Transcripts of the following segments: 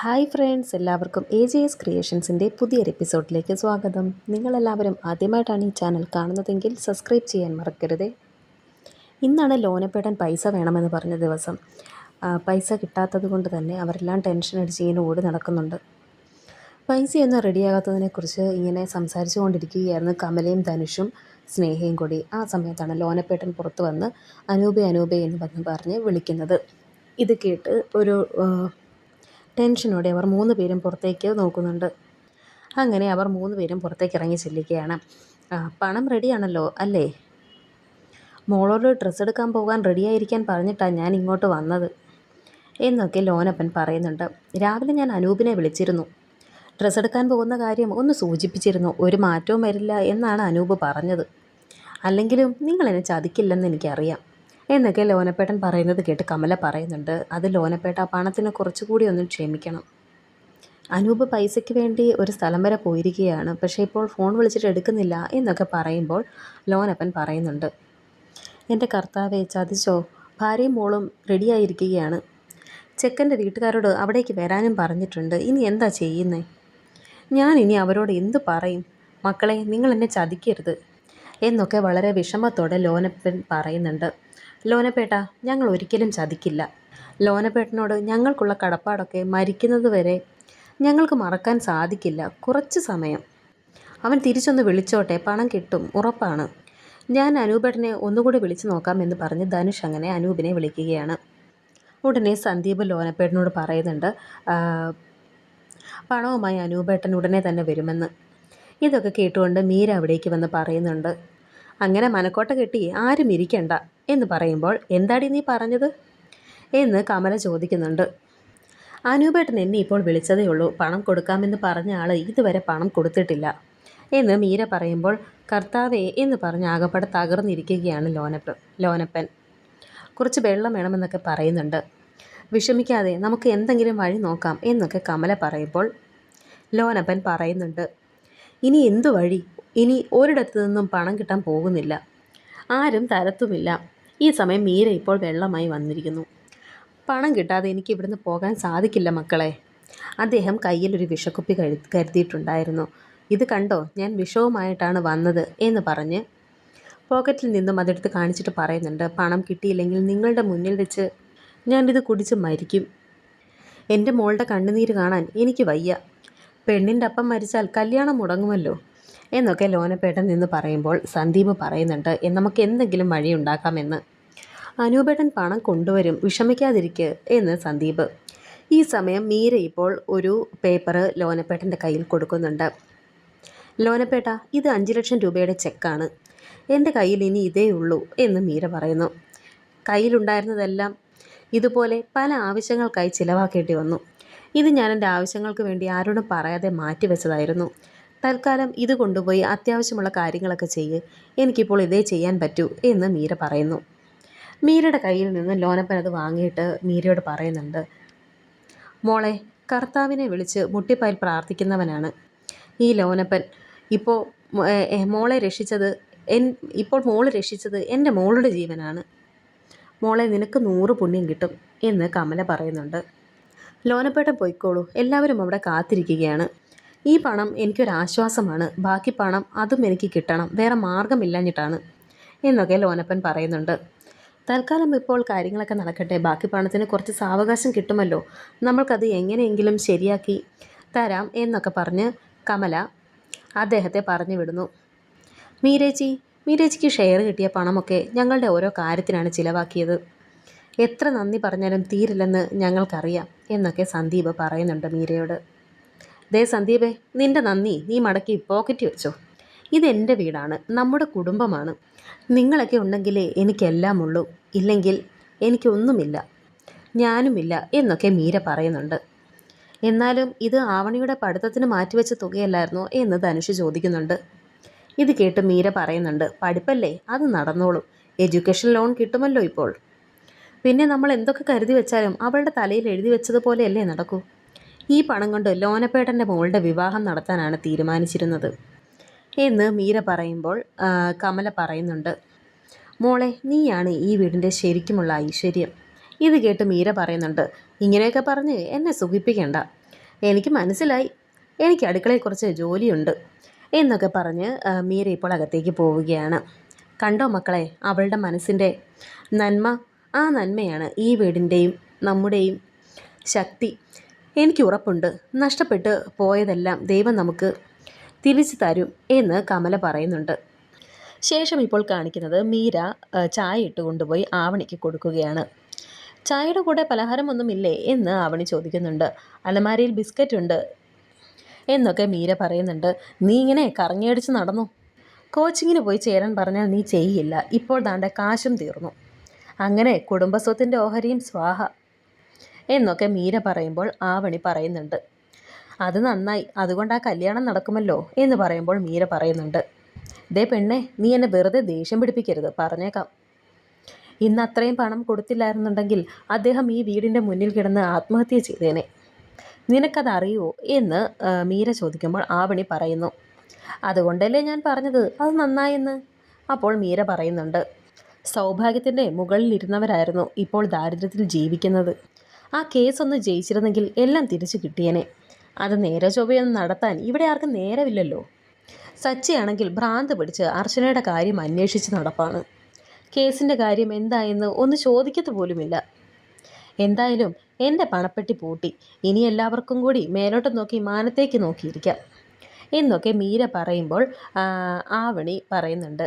Hi friends എല്ലാവർക്കും A J S ക്രിയേഷൻസിന്റെ പുതിയൊരു എപ്പിസോഡിലേക്ക് സ്വാഗതം. നിങ്ങളെല്ലാവരും ആദ്യമായിട്ടാണ് ഈ ചാനൽ കാണുന്നതെങ്കിൽ സബ്സ്ക്രൈബ് ചെയ്യാൻ മറക്കരുത്. ഇന്നാണ് ലോനപ്പെടാൻ പൈസ വേണമെന്ന് പറഞ്ഞ ദിവസം. പൈസ കിട്ടാത്തത് കൊണ്ട് തന്നെ അവരെല്ലാം ടെൻഷൻ അടിച്ച് ഇങ്ങനെ ഓടി നടക്കുന്നുണ്ട്. പൈസയൊന്നും റെഡിയാകാത്തതിനെക്കുറിച്ച് ഇങ്ങനെ സംസാരിച്ചു കൊണ്ടിരിക്കുകയായിരുന്നു കമലയും ധനുഷും സ്നേഹയും കൂടി. ആ സമയത്താണ് ലോനപ്പേട്ടൻ പുറത്ത് വന്ന് അനൂപേ അനൂപേ എന്ന് പറഞ്ഞ് പറഞ്ഞ് വിളിക്കുന്നത്. ഇത് കേട്ട് ഒരു ടെൻഷനോടെ അവർ മൂന്ന് പേരും പുറത്തേക്ക് നോക്കുന്നുണ്ട്. അങ്ങനെ അവർ മൂന്ന് പേരും പുറത്തേക്ക് ഇറങ്ങി ചെല്ലുകയാണ്. പണം റെഡിയാണല്ലോ അല്ലേ? മോളോട് ഡ്രസ്സ് എടുക്കാൻ പോകാൻ റെഡിയായിരിക്കാൻ പറഞ്ഞിട്ടാണ് ഞാൻ ഇങ്ങോട്ട് വന്നത് എന്നൊക്കെ ലോനപ്പൻ പറയുന്നുണ്ട്. രാവിലെ ഞാൻ അനൂപിനെ വിളിച്ചിരുന്നു. ഡ്രസ്സ് എടുക്കാൻ പോകുന്ന കാര്യം ഒന്ന് സൂചിപ്പിച്ചിരുന്നു. ഒരു മാറ്റവും വരില്ല എന്നാണ് അനൂപ് പറഞ്ഞത്. അല്ലെങ്കിലും നിങ്ങൾ എന്നെ ചതിക്കില്ലെന്ന് എനിക്കറിയാം. എന്നൊക്കെ ലോനപ്പേട്ടൻ പറയുന്നത് കേട്ട് കമല പറയുന്നുണ്ട്. അത് ലോനപ്പേട്ട പണത്തിനെ കുറച്ചുകൂടി ഒന്ന് ക്ഷമിക്കണം. അനൂപ് പൈസയ്ക്ക് വേണ്ടി ഒരു സ്ഥലം വരെ പോയിരിക്കുകയാണ്. പക്ഷേ ഇപ്പോൾ ഫോൺ വിളിച്ചിട്ട് എടുക്കുന്നില്ല എന്നൊക്കെ പറയുമ്പോൾ ലോനപ്പൻ പറയുന്നുണ്ട്. എന്റെ കർത്താവെ ചതിച്ചോ? ഭാര്യയും മോളും റെഡിയായിരിക്കുകയാണ്. ചെക്കന്റെ വീട്ടുകാരോട് അവിടേക്ക് വരാനും പറഞ്ഞിട്ടുണ്ട്. ഇനി എന്താ ചെയ്യുന്നേ? ഞാൻ ഇനി അവരോട് എന്ത് പറയും? മക്കളെ നിങ്ങൾ എന്നെ ചതിക്കരുത്. എന്നൊക്കെ വളരെ വിഷമത്തോടെ ലോനപ്പൻ പറയുന്നുണ്ട്. ലോനപ്പേട്ട ഞങ്ങൾ ഒരിക്കലും ചതിക്കില്ല. ലോനപ്പേട്ടനോട് ഞങ്ങൾക്കുള്ള കടപ്പാടൊക്കെ മരിക്കുന്നത് വരെ ഞങ്ങൾക്ക് മറക്കാൻ സാധിക്കില്ല. കുറച്ച് സമയം. അവൻ തിരിച്ചൊന്ന് വിളിച്ചോട്ടെ പണം കിട്ടും ഉറപ്പാണ്. ഞാൻ അനൂപേട്ടനെ ഒന്നുകൂടി വിളിച്ചു നോക്കാം എന്ന് പറഞ്ഞ് ധനുഷ് അങ്ങനെ അനൂപിനെ വിളിക്കുകയാണ്. ഉടനെ സന്ദീപ് ലോനപ്പേട്ടനോട് പറയുന്നുണ്ട് പണവുമായി അനൂപേട്ടൻ ഉടനെ തന്നെ വരുമെന്ന്. ഇതൊക്കെ കേട്ടുകൊണ്ട് മീര അവിടേക്ക് വന്ന് പറയുന്നുണ്ട്. അങ്ങനെ മനക്കോട്ട കെട്ടി ആരും ഇരിക്കണ്ട എന്ന് പറയുമ്പോൾ എന്താടി നീ പറഞ്ഞത്? എന്ന് കമല ചോദിക്കുന്നുണ്ട്. അനൂപേട്ടൻ എന്നെ ഇപ്പോൾ വിളിച്ചതേ ഉള്ളൂ. പണം കൊടുക്കാമെന്ന് പറഞ്ഞ ആൾ ഇതുവരെ പണം കൊടുത്തിട്ടില്ല എന്ന് മീര പറയുമ്പോൾ കർത്താവേ എന്ന് പറഞ്ഞ് ആകപ്പാടെ തകർന്നിരിക്കുകയാണ് ലോനപ്പൻ ലോനപ്പൻ. കുറച്ച് വെള്ളം വേണമെന്നൊക്കെ പറയുന്നുണ്ട്. വിഷമിക്കാതെ നമുക്ക് എന്തെങ്കിലും വഴി നോക്കാം എന്നൊക്കെ കമല പറയുമ്പോൾ ലോനപ്പൻ പറയുന്നുണ്ട്. ഇനി എന്തു വഴി? ഇനി ഒരിടത്തു നിന്നും പണം കിട്ടാൻ പോകുന്നില്ല. ആരും തരത്തുമില്ല. ഈ സമയം മീര ഇപ്പോൾ വെള്ളമായി വന്നിരിക്കുന്നു. പണം കിട്ടാതെ എനിക്ക് ഇവിടുന്ന് പോകാൻ സാധിക്കില്ല മക്കളെ. അദ്ദേഹം കയ്യിലൊരു വിഷക്കുപ്പി കരു കരുതിയിട്ടുണ്ടായിരുന്നു. ഇത് കണ്ടോ? ഞാൻ വിഷവുമായിട്ടാണ് വന്നത് എന്ന് പറഞ്ഞ് പോക്കറ്റിൽ നിന്നും അതെടുത്ത് കാണിച്ചിട്ട് പറയുന്നുണ്ട്. പണം കിട്ടിയില്ലെങ്കിൽ നിങ്ങളുടെ മുന്നിൽ വെച്ച് ഞാനിത് കുടിച്ച് മരിക്കും. എന്റെ മോളുടെ കണ്ണുനീര് കാണാൻ എനിക്ക് വയ്യ. പെണ്ണിന്റെ അപ്പം മരിച്ചാൽ കല്യാണം മുടങ്ങുമല്ലോ? എന്നൊക്കെ ലോനപ്പേട്ടൻ നിന്ന് പറയുമ്പോൾ സന്ദീപ് പറയുന്നുണ്ട് "എ, നമുക്ക് എന്തെങ്കിലും വഴി ഉണ്ടാക്കാമെന്ന്. അനൂപേട്ടൻ പണം കൊണ്ടുവരും വിഷമിക്കാതിരിക്കുക എന്ന് സന്ദീപ്. ഈ സമയം മീര ഇപ്പോൾ ഒരു പേപ്പർ ലോനപ്പേട്ടന്റെ കയ്യിൽ കൊടുക്കുന്നുണ്ട്. ലോനപ്പേട്ട ഇത് അഞ്ച് ലക്ഷം രൂപയുടെ ചെക്കാണ്. എന്റെ കയ്യിൽ ഇനി ഇതേ ഉള്ളൂ എന്ന് മീര പറയുന്നു. കയ്യിലുണ്ടായിരുന്നതെല്ലാം ഇതുപോലെ പല ആവശ്യങ്ങൾക്കായി ചിലവാക്കേണ്ടി വന്നു. ഇത് ഞാൻ എന്റെ ആവശ്യങ്ങൾക്ക് വേണ്ടി ആരോടും പറയാതെ മാറ്റിവെച്ചതായിരുന്നു തൽക്കാലം ഇത് കൊണ്ടുപോയി അത്യാവശ്യമുള്ള കാര്യങ്ങളൊക്കെ ചെയ്യ്. എനിക്കിപ്പോൾ ഇതേ ചെയ്യാൻ പറ്റൂ എന്ന് മീര പറയുന്നു. മീരയുടെ കയ്യിൽ നിന്ന് ലോനപ്പൻ അത് വാങ്ങിയിട്ട് മീരയോട് പറയുന്നുണ്ട്. മോളെ കർത്താവിനെ വിളിച്ച് മുട്ടിപ്പായിൽ പ്രാർത്ഥിക്കുന്നവനാണ് ഈ ലോനപ്പൻ. ഇപ്പോൾ മോളെ രക്ഷിച്ചത് എൻ ഇപ്പോൾ മോൾ രക്ഷിച്ചത് എന്റെ മോളുടെ ജീവനാണ്. മോളെ നിനക്ക് നൂറ് പുണ്യം കിട്ടും എന്ന് കമല പറയുന്നുണ്ട്. ലോനപ്പേട്ടൻ പോയിക്കോളൂ. എല്ലാവരും അവിടെ കാത്തിരിക്കുകയാണ്. ഈ പണം എനിക്കൊരാശ്വാസമാണ് ബാക്കി പണം അതും എനിക്ക് കിട്ടണം. വേറെ മാർഗമില്ലാഞ്ഞിട്ടാണ് എന്നൊക്കെ ലോനപ്പൻ പറയുന്നുണ്ട്. തൽക്കാലം ഇപ്പോൾ കാര്യങ്ങളൊക്കെ നടക്കട്ടെ. ബാക്കി പണത്തിന് കുറച്ച് സാവകാശം കിട്ടുമല്ലോ. നമ്മൾക്കത് എങ്ങനെയെങ്കിലും ശരിയാക്കി തരാം എന്നൊക്കെ പറഞ്ഞ് കമല അദ്ദേഹത്തെ പറഞ്ഞു വിടുന്നു. മീരേച്ചി മീരേച്ചിക്ക് ഷെയർ കിട്ടിയ പണമൊക്കെ ഞങ്ങളുടെ ഓരോ കാര്യത്തിനാണ് ചിലവാക്കിയത്. എത്ര നന്ദി പറഞ്ഞാലും തീരില്ലെന്ന് ഞങ്ങൾക്കറിയാം എന്നൊക്കെ സന്ദീപ് പറയുന്നുണ്ട് മീരയോട്. ദേ സന്ദീപേ നിന്റെ നന്ദി നീ മടക്കി പോക്കറ്റ് വെച്ചോ. ഇതെന്റെ വീടാണ് നമ്മുടെ കുടുംബമാണ്. നിങ്ങളൊക്കെ ഉണ്ടെങ്കിലേ എനിക്കെല്ലാം ഉള്ളൂ ഇല്ലെങ്കിൽ എനിക്കൊന്നുമില്ല ഞാനുമില്ല എന്നൊക്കെ മീര പറയുന്നുണ്ട്. എന്നാലും ഇത് ആവണിയുടെ പഠിത്തത്തിന് മാറ്റിവെച്ച തുകയല്ലായിരുന്നോ എന്ന് ധനുഷ് ചോദിക്കുന്നുണ്ട്. ഇത് കേട്ട് മീര പറയുന്നുണ്ട് പഠിപ്പല്ലേ അത് നടന്നോളും. എഡ്യൂക്കേഷൻ ലോൺ കിട്ടുമല്ലോ ഇപ്പോൾ. പിന്നെ നമ്മൾ എന്തൊക്കെ കരുതി വെച്ചാലും അവളുടെ തലയിൽ എഴുതി വെച്ചതുപോലെയല്ലേ നടക്കൂ. ഈ പണം കൊണ്ട് ലോനപ്പേട്ടന്റെ മോളുടെ വിവാഹം നടത്താനാണ് തീരുമാനിച്ചിരുന്നത്. എന്ന് മീര പറയുമ്പോൾ കമല പറയുന്നുണ്ട്. മോളെ നീയാണ് ഈ വീടിന്റെ ശരിക്കുമുള്ള ഐശ്വര്യം. ഇത് കേട്ട് മീര പറയുന്നുണ്ട്. ഇങ്ങനെയൊക്കെ പറഞ്ഞ് എന്നെ സുഖിപ്പിക്കണ്ട. എനിക്ക് മനസ്സിലായി. എനിക്ക് അടുക്കളയിൽ കുറച്ച് ജോലിയുണ്ട്. എന്നൊക്കെ പറഞ്ഞ് മീര ഇപ്പോൾ അകത്തേക്ക് പോവുകയാണ്. കണ്ടോ മക്കളെ അവളുടെ മനസ്സിന്റെ നന്മ ആ നന്മയാണ് ഈ വീടിന്റെയും നമ്മുടെയും ശക്തി. എനിക്ക് ഉറപ്പുണ്ട്. നഷ്ടപ്പെട്ട് പോയതെല്ലാം ദൈവം നമുക്ക് തിരിച്ചു തരും എന്ന് കമല പറയുന്നുണ്ട്. ശേഷം ഇപ്പോൾ കാണിക്കുന്നത് മീര ചായ ഇട്ട് കൊണ്ടുപോയി ആവണിക്ക് കൊടുക്കുകയാണ്. ചായയുടെ കൂടെ പലഹാരമൊന്നുമില്ലേ എന്ന് ആവണി ചോദിക്കുന്നുണ്ട്. അലമാരയിൽ ബിസ്ക്കറ്റ് ഉണ്ട് എന്നൊക്കെ മീര പറയുന്നുണ്ട്. നീ ഇങ്ങനെ കറങ്ങിയടിച്ച് നടന്നു? കോച്ചിങ്ങിന് പോയി ചേരാൻ പറഞ്ഞാൽ നീ ചെയ്യില്ല. ഇപ്പോൾ താണ്ട കാശും തീർന്നു. അങ്ങനെ കുടുംബസ്വത്തിന്റെ ഓഹരിയും സ്വാഹ എന്നൊക്കെ മീര പറയുമ്പോൾ ആവണി പറയുന്നുണ്ട്. അത് നന്നായി അതുകൊണ്ട് ആ കല്യാണം നടക്കുമല്ലോ എന്ന് പറയുമ്പോൾ മീര പറയുന്നുണ്ട്. ദേ പെണ്ണെ നീ എന്നെ വെറുതെ ദേഷ്യം പിടിപ്പിക്കരുത് പറഞ്ഞേക്കാം. ഇന്ന് അത്രയും പണം കൊടുത്തില്ലായിരുന്നുണ്ടെങ്കിൽ അദ്ദേഹം ഈ വീടിന്റെ മുന്നിൽ കിടന്ന് ആത്മഹത്യ ചെയ്തേനെ. നിനക്കത് അറിയുമോ എന്ന് മീര ചോദിക്കുമ്പോൾ ആവണി പറയുന്നു. അതുകൊണ്ടല്ലേ ഞാൻ പറഞ്ഞത്? അത് നന്നായെന്ന്. അപ്പോൾ മീര പറയുന്നുണ്ട്. സൗഭാഗ്യത്തിന്റെ മുകളിലിരുന്നവരായിരുന്നു ഇപ്പോൾ ദാരിദ്ര്യത്തിൽ ജീവിക്കുന്നത്. ആ കേസ് ഒന്ന് ജയിച്ചിരുന്നെങ്കിൽ എല്ലാം തിരിച്ചു കിട്ടിയേനെ. അത് നേരെ ചൊവ്വയൊന്നും നടത്താൻ ഇവിടെ ആർക്കും നേരമില്ലല്ലോ. സച്ചിയാണെങ്കിൽ ഭ്രാന്ത് പിടിച്ച് അർച്ചനയുടെ കാര്യം അന്വേഷിച്ച് നടപ്പാണ്. കേസിന്റെ കാര്യം എന്തായെന്ന് ഒന്ന് ചോദിക്കത്ത് പോലുമില്ല. എന്തായാലും എന്റെ പണപ്പെട്ടി പൂട്ടി. ഇനി എല്ലാവർക്കും കൂടി മേലോട്ട് നോക്കി മാനത്തേക്ക് നോക്കിയിരിക്കാം. എന്നൊക്കെ മീര പറയുമ്പോൾ ആവണി പറയുന്നുണ്ട്.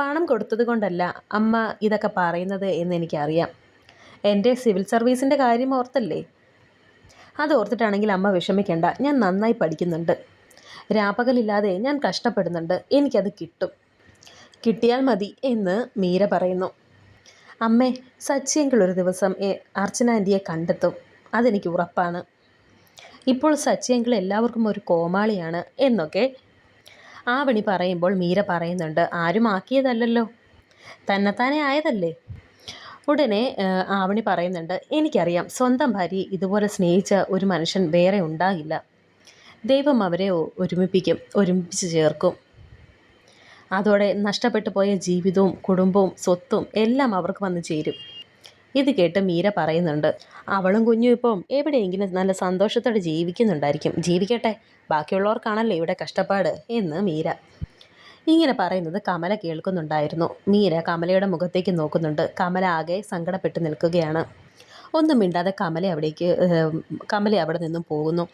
പണം കൊടുത്തത് കൊണ്ടല്ല അമ്മ ഇതൊക്കെ പറയുന്നത് എന്ന് എനിക്കറിയാം. എന്റെ സിവിൽ സർവീസിന്റെ കാര്യം ഓർത്തല്ലേ? അത് ഓർത്തിട്ടാണെങ്കിൽ അമ്മ വിഷമിക്കേണ്ട. ഞാൻ നന്നായി പഠിക്കുന്നുണ്ട്. രാപ്പകലില്ലാതെ ഞാൻ കഷ്ടപ്പെടുന്നുണ്ട്. എനിക്കത് കിട്ടും. കിട്ടിയാൽ മതി എന്ന് മീര പറയുന്നു. അമ്മേ സച്ചിയെങ്കിൽ ഒരു ദിവസം അർച്ചന ആന്റിയെ കണ്ടെത്തും. അതെനിക്ക് ഉറപ്പാണ്. ഇപ്പോൾ സച്ചിയെങ്കിൽ എല്ലാവർക്കും ഒരു കോമാളിയാണ് എന്നൊക്കെ ആവണി പറയുമ്പോൾ മീര പറയുന്നുണ്ട് ആരും ആക്കിയതല്ലല്ലോ. തന്നെത്താനെ ആയതല്ലേ? ഉടനെ ആവണി പറയുന്നുണ്ട് എനിക്കറിയാം സ്വന്തം ഭാര്യ ഇതുപോലെ സ്നേഹിച്ച ഒരു മനുഷ്യൻ വേറെ ഉണ്ടാകില്ല. ദൈവം അവരെ ഒരുമിപ്പിക്കും ഒരുമിപ്പിച്ച് ചേർക്കും. അതോടെ നഷ്ടപ്പെട്ടു പോയ ജീവിതവും കുടുംബവും സ്വത്തും എല്ലാം അവർക്ക് വന്നു ചേരും. ഇത് കേട്ട് മീര പറയുന്നുണ്ട്. അവളും കുഞ്ഞും ഇപ്പം എവിടെയെങ്കിലും നല്ല സന്തോഷത്തോടെ ജീവിക്കുന്നുണ്ടായിരിക്കും. ജീവിക്കട്ടെ. ബാക്കിയുള്ളവർക്കാണല്ലോ ഇവിടെ കഷ്ടപ്പാട് എന്ന് മീര. ഇങ്ങനെ പറയുന്നത് കമല കേൾക്കുന്നുണ്ടായിരുന്നു. മീര കമലയുടെ മുഖത്തേക്ക് നോക്കുന്നുണ്ട്. കമല ആകെ സങ്കടപ്പെട്ട് നിൽക്കുകയാണ്. ഒന്നും മിണ്ടാതെ കമല അവിടേക്ക് കമല അവിടെ നിന്നും പോകുന്നു.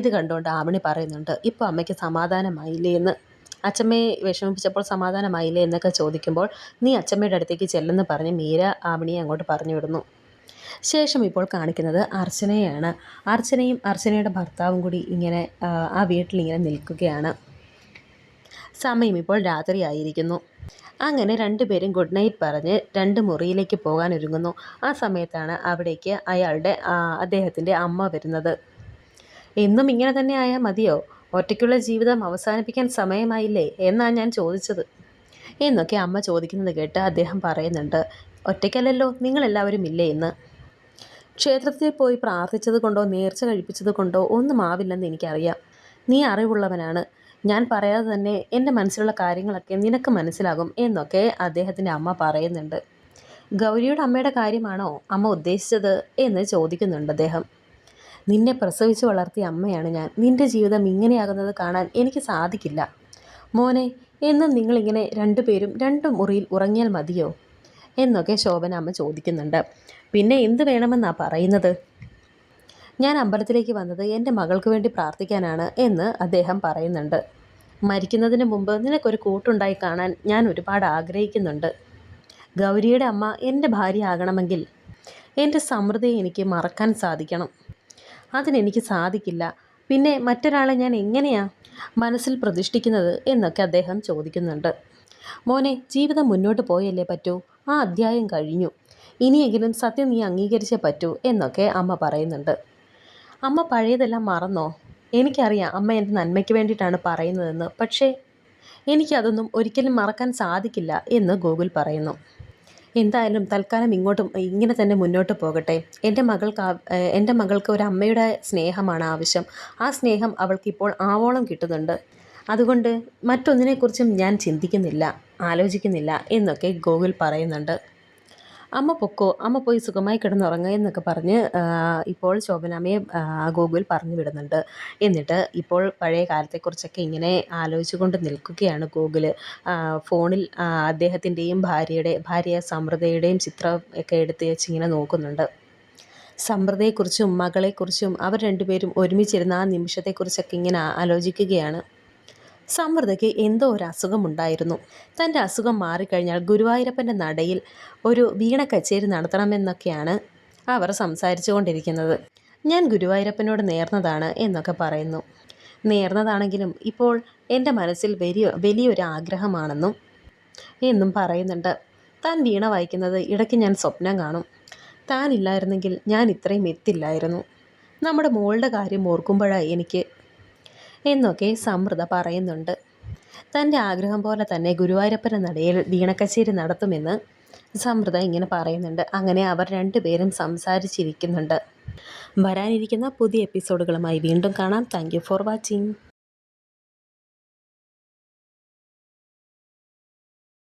ഇത് കണ്ടുകൊണ്ട് ആവണി പറയുന്നുണ്ട്. ഇപ്പോൾ അമ്മയ്ക്ക് സമാധാനമായില്ലേ എന്ന് അച്ചമ്മയെ വിഷമിപ്പിച്ചപ്പോൾ സമാധാനമായില്ലേ എന്നൊക്കെ ചോദിക്കുമ്പോൾ നീ അച്ചമ്മയുടെ അടുത്തേക്ക് ചെല്ലെന്ന് പറഞ്ഞ് മീര ആവണിയെ അങ്ങോട്ട് പറഞ്ഞു വിടുന്നു. ശേഷം ഇപ്പോൾ കാണിക്കുന്നത് അർച്ചനയാണ് അർച്ചനയും അർച്ചനയുടെ ഭർത്താവും കൂടി ഇങ്ങനെ ആ, വീട്ടിൽ ഇങ്ങനെ നിൽക്കുകയാണ്. സമയം ഇപ്പോൾ രാത്രി ആയിരിക്കുന്നു. അങ്ങനെ രണ്ടുപേരും ഗുഡ് നൈറ്റ് പറഞ്ഞ് രണ്ട് മുറിയിലേക്ക് പോകാൻ ഒരുങ്ങുന്നു. ആ സമയത്താണ് അവിടേക്ക് അയാളുടെ അദ്ദേഹത്തിന്റെ അമ്മ വരുന്നത്. എന്നും ഇങ്ങനെ തന്നെ ആയാൽ മതിയോ? ഒറ്റയ്ക്കുള്ള ജീവിതം അവസാനിപ്പിക്കാൻ സമയമായില്ലേ എന്നാണ് ഞാൻ ചോദിച്ചത്. എന്നൊക്കെ അമ്മ ചോദിക്കുന്നത് കേട്ട് അദ്ദേഹം പറയുന്നുണ്ട് ഒറ്റയ്ക്കല്ലല്ലോ നിങ്ങളെല്ലാവരും ഇല്ലേ എന്ന് ക്ഷേത്രത്തിൽ പോയി പ്രാർത്ഥിച്ചത് കൊണ്ടോ നേർച്ച കഴിപ്പിച്ചത് കൊണ്ടോ ഒന്നും ആവില്ലെന്ന് എനിക്കറിയാം. നീ അറിവുള്ളവനാണ്. ഞാൻ പറയാതെ തന്നെ എന്റെ മനസ്സിലുള്ള കാര്യങ്ങളൊക്കെ നിനക്ക് മനസ്സിലാകും എന്നൊക്കെ അദ്ദേഹത്തിന്റെ അമ്മ പറയുന്നുണ്ട്. ഗൗരിയുടെ അമ്മയുടെ കാര്യമാണോ അമ്മ ഉദ്ദേശിച്ചത് എന്ന് ചോദിക്കുന്നുണ്ട് അദ്ദേഹം. നിന്നെ പ്രസവിച്ച് വളർത്തിയ അമ്മയാണ് ഞാൻ. നിന്റെ ജീവിതം ഇങ്ങനെയാകുന്നത് കാണാൻ എനിക്ക് സാധിക്കില്ല. മോനെ എന്നും നിങ്ങളിങ്ങനെ രണ്ടുപേരും രണ്ട് മുറിയിൽ ഉറങ്ങിയാൽ മതിയോ? എന്നൊക്കെ ശോഭന അമ്മ ചോദിക്കുന്നുണ്ട്. പിന്നെ എന്ത് വേണമെന്നാണ് പറയുന്നത്? ഞാൻ അമ്പലത്തിലേക്ക് വന്നത് എന്റെ മകൾക്ക് വേണ്ടി പ്രാർത്ഥിക്കാനാണ് എന്ന് അദ്ദേഹം പറയുന്നുണ്ട്. മരിക്കുന്നതിന് മുമ്പ് നിനക്കൊരു കൂട്ടുണ്ടായി കാണാൻ ഞാൻ ഒരുപാട് ആഗ്രഹിക്കുന്നുണ്ട്. ഗൗരിയുടെ അമ്മ എന്റെ ഭാര്യ ആകണമെങ്കിൽ എന്റെ സമൃദ്ധിയെ എനിക്ക് മറക്കാൻ സാധിക്കണം. അതിനെനിക്ക് സാധിക്കില്ല. പിന്നെ മറ്റൊരാളെ ഞാൻ എങ്ങനെയാ മനസ്സിൽ പ്രതിഷ്ഠിക്കുന്നത് എന്നൊക്കെ അദ്ദേഹം ചോദിക്കുന്നുണ്ട്. മോനെ ജീവിതം മുന്നോട്ട് പോയല്ലേ പറ്റൂ? ആ അധ്യായം കഴിഞ്ഞു. ഇനിയെങ്കിലും സത്യം നീ അംഗീകരിച്ചേ പറ്റൂ എന്നൊക്കെ അമ്മ പറയുന്നുണ്ട്. അമ്മ പഴയതെല്ലാം മറന്നോ? എനിക്കറിയാം അമ്മ എന്റെ നന്മയ്ക്ക് വേണ്ടിയിട്ടാണ് പറയുന്നതെന്ന്. പക്ഷേ എനിക്കതൊന്നും ഒരിക്കലും മറക്കാൻ സാധിക്കില്ല എന്ന് ഗോകുൽ പറയുന്നു. എന്തായാലും തൽക്കാലം ഇങ്ങോട്ടും ഇങ്ങനെ തന്നെ മുന്നോട്ട് പോകട്ടെ. എന്റെ മകൾക്ക് എന്റെ മകൾക്ക് ഒരു അമ്മയുടെ സ്നേഹമാണ് ആവശ്യം. ആ സ്നേഹം അവൾക്കിപ്പോൾ ആവോളം കിട്ടുന്നുണ്ട്. അതുകൊണ്ട് മറ്റൊന്നിനെക്കുറിച്ചും ഞാൻ ചിന്തിക്കുന്നില്ല ആലോചിക്കുന്നില്ല എന്നൊക്കെ ഗോകുൽ പറയുന്നുണ്ട്. അമ്മ പൊക്കോ അമ്മ പോയി സുഖമായി കിടന്നുറങ്ങുക എന്നൊക്കെ പറഞ്ഞ് ഇപ്പോൾ ശോഭനാമയെ ഗോകുൽ പറഞ്ഞു വിടുന്നുണ്ട്. എന്നിട്ട് ഇപ്പോൾ പഴയ കാലത്തെക്കുറിച്ചൊക്കെ ഇങ്ങനെ ആലോചിച്ചുകൊണ്ട് നിൽക്കുകയാണ് ഗോകുൽ ഫോണിൽ അദ്ദേഹത്തിന്റെയും ഭാര്യയുടെ ഭാര്യ സമൃദ്ധയുടെയും ചിത്രം ഒക്കെ എടുത്ത് വെച്ച് ഇങ്ങനെ നോക്കുന്നുണ്ട്. സമൃദ്ധയെക്കുറിച്ചും മകളെക്കുറിച്ചും അവർ രണ്ടുപേരും ഒരുമിച്ചിരുന്ന ആ നിമിഷത്തെക്കുറിച്ചൊക്കെ ഇങ്ങനെ ആലോചിക്കുകയാണ്. സമൃദ്ധയ്ക്ക് എന്തോ ഒരു അസുഖമുണ്ടായിരുന്നു. തന്റെ അസുഖം മാറിക്കഴിഞ്ഞാൽ ഗുരുവായൂരപ്പന്റെ നടയിൽ ഒരു വീണ കച്ചേരി നടത്തണമെന്നൊക്കെയാണ് അവർ സംസാരിച്ചു കൊണ്ടിരിക്കുന്നത് ഞാൻ ഗുരുവായൂരപ്പനോട് നേർന്നതാണ് എന്നൊക്കെ പറയുന്നു. നേർന്നതാണെങ്കിലും ഇപ്പോൾ എന്റെ മനസ്സിൽ വലിയ വലിയൊരു ആഗ്രഹമാണെന്നും എന്നും പറയുന്നുണ്ട്. താൻ വീണ വായിക്കുന്നത് ഇടയ്ക്ക് ഞാൻ സ്വപ്നം കാണും. താനില്ലായിരുന്നെങ്കിൽ ഞാൻ ഇത്രയും എത്തില്ലായിരുന്നു. നമ്മുടെ മോളുടെ കാര്യം ഓർക്കുമ്പോഴാണ് എനിക്ക് എന്നൊക്കെ സമൃദ്ധ പറയുന്നുണ്ട്. തന്റെ ആഗ്രഹം പോലെ തന്നെ ഗുരുവായൂരപ്പന്റെ നടയിൽ വീണക്കച്ചേരി നടത്തുമെന്ന് സമൃദ്ധ ഇങ്ങനെ പറയുന്നുണ്ട്. അങ്ങനെ അവർ രണ്ടുപേരും സംസാരിച്ചിരിക്കുന്നുണ്ട്. വരാനിരിക്കുന്ന പുതിയ എപ്പിസോഡുകളുമായി വീണ്ടും കാണാം. Thank for watching.